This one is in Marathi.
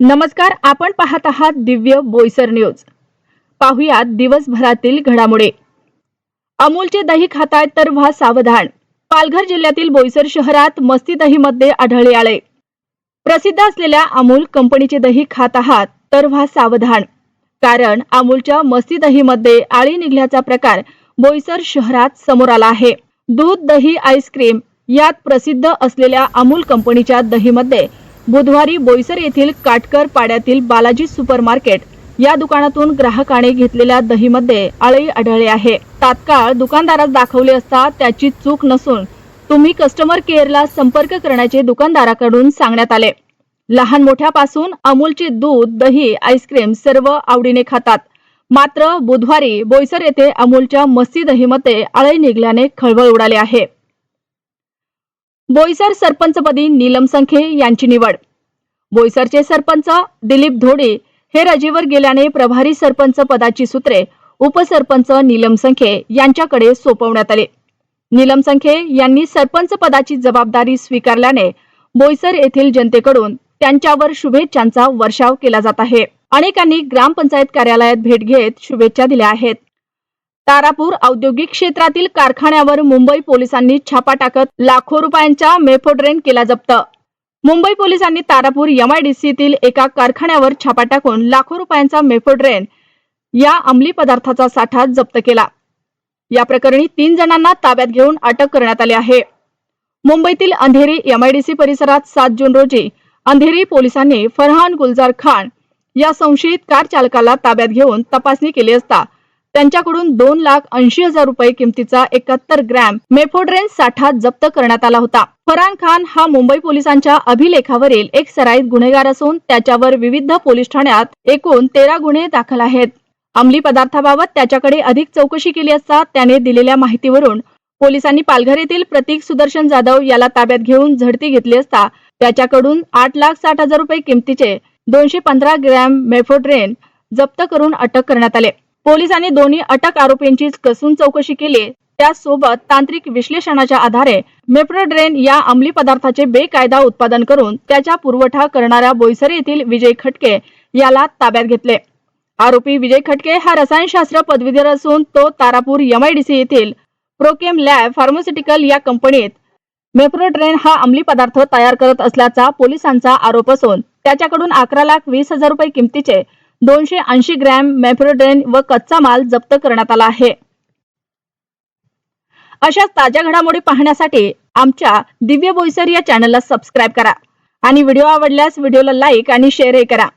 नमस्कार आपण पाहत आहात दिव्य बोईसर न्यूज. पाहुयात दिवसभरातील घडामोडी. अमूलचे दही खातायत तर व्हा सावधान. पालघर जिल्ह्यातील बोईसर शहरात मस्ती दहीमध्ये आढळले आले. प्रसिद्ध असलेल्या अमूल कंपनीचे दही खात आहात तर व्हा सावधान. कारण अमूलच्या मस्ती दहीमध्ये आळी निघल्याचा प्रकार बोईसर शहरात समोर आला आहे. दूध दही आईस्क्रीम यात प्रसिद्ध असलेल्या अमूल कंपनीच्या दहीमध्ये बुधवारी बोईसर येथील काटकर पाड्यातील बालाजी सुपर मार्केट या दुकानातून ग्राहकाने घेतलेल्या दहीमध्ये आळी आढळले आहे. तात्काळ दुकानदारास दाखवले असता त्याची चूक नसून तुम्ही कस्टमर केअरला संपर्क करण्याचे दुकानदाराकडून सांगण्यात आले. लहान मोठ्यापासून अमूलचे दूध दही आईस्क्रीम सर्व आवडीने खातात. मात्र बुधवारी बोईसर येथे अमूलच्या मस्ती दहीमध्ये आळी निघाल्याने खळबळ उडाली आहे. बोईसर सरपंचपदी नीलम संखे यांची निवड. बोईसरचे सरपंच दिलीप धोडे हे रजेवर गेल्याने प्रभारी सरपंच पदाची सूत्रे उपसरपंच नीलम संखे यांच्याकडे सोपवण्यात आले. नीलम संखे यांनी सरपंच पदाची जबाबदारी स्वीकारल्याने बोईसर येथील जनतेकडून त्यांच्यावर शुभेच्छांचा वर्षाव केला जात आहे. अनेकांनी ग्रामपंचायत कार्यालयात भेट घेत शुभेच्छा दिल्या आहेत. तारापूर औद्योगिक क्षेत्रातील कारखान्यावर मुंबई पोलिसांनी छापा टाकत लाखो रुपयांचा मेफोड्रेन केला जप्त. मुंबई पोलिसांनी तारापूर एमआयडीसीतील एका कारखान्यावर छापा टाकून लाखो रुपयांचा मेफोड्रेन या अंमली पदार्थाचा साठा जप्त केला. या प्रकरणी तीन जणांना ताब्यात घेऊन अटक करण्यात आली आहे. मुंबईतील अंधेरी एमआयडीसी परिसरात सात जून रोजी अंधेरी पोलिसांनी फरहान गुलजार खान या संशयित कार चालकाला ताब्यात घेऊन तपासणी केली असता त्यांच्याकडून दोन लाख ऐंशी हजार रुपये किमतीचा एकाहत्तर ग्रॅम मेफोड्रेन साठा जप्त करण्यात आला होता. फरहान खान हा मुंबई पोलिसांच्या अभिलेखावरील एक सराईत गुन्हेगार असून त्याच्यावर विविध पोलीस ठाण्यात एकूण तेरा गुन्हे दाखल आहेत. अंमली पदार्थाबाबत त्याच्याकडे अधिक चौकशी केली असता त्याने दिलेल्या माहितीवरून पोलिसांनी पालघर येथील प्रतीक सुदर्शन जाधव याला ताब्यात घेऊन झडती घेतली असता त्याच्याकडून आठ लाख साठ हजार रुपये किमतीचे दोनशे पंधरा ग्रॅम मेफोड्रेन जप्त करून अटक करण्यात आले. पोलिसांनी दोन्ही अटक आरोपींची कसून चौकशी केली. त्यासोबत तांत्रिक विश्लेषणाच्या आधारे मेप्रोड्रेन या अंमली पदार्थाचे बेकायदा उत्पादन करून त्याचा पुरवठा करणाऱ्या बोईसर येथील विजय खटके याला ताब्यात घेतले. आरोपी विजय खटके हा रसायनशास्त्र पदवीधर असून तो तारापूर एमआयडीसी येथील प्रोकेम लॅब फार्मास्युटिकल या कंपनीत मेप्रोड्रेन हा अंमली पदार्थ तयार करत असल्याचा पोलिसांचा आरोप असून त्याच्याकडून अकरा लाख वीस हजार रुपये किमतीचे दोनशे ऐंशी ग्रॅम मेप्रोड्रेन व कच्चा माल जप्त करण्यात आला आहे. अशाच ताज्या घडामोडी पाहण्यासाठी आमच्या दिव्य बोईसर या चॅनलला सबस्क्राईब करा. आणि व्हिडिओ आवडल्यास व्हिडिओला लाईक आणि शेअरही करा.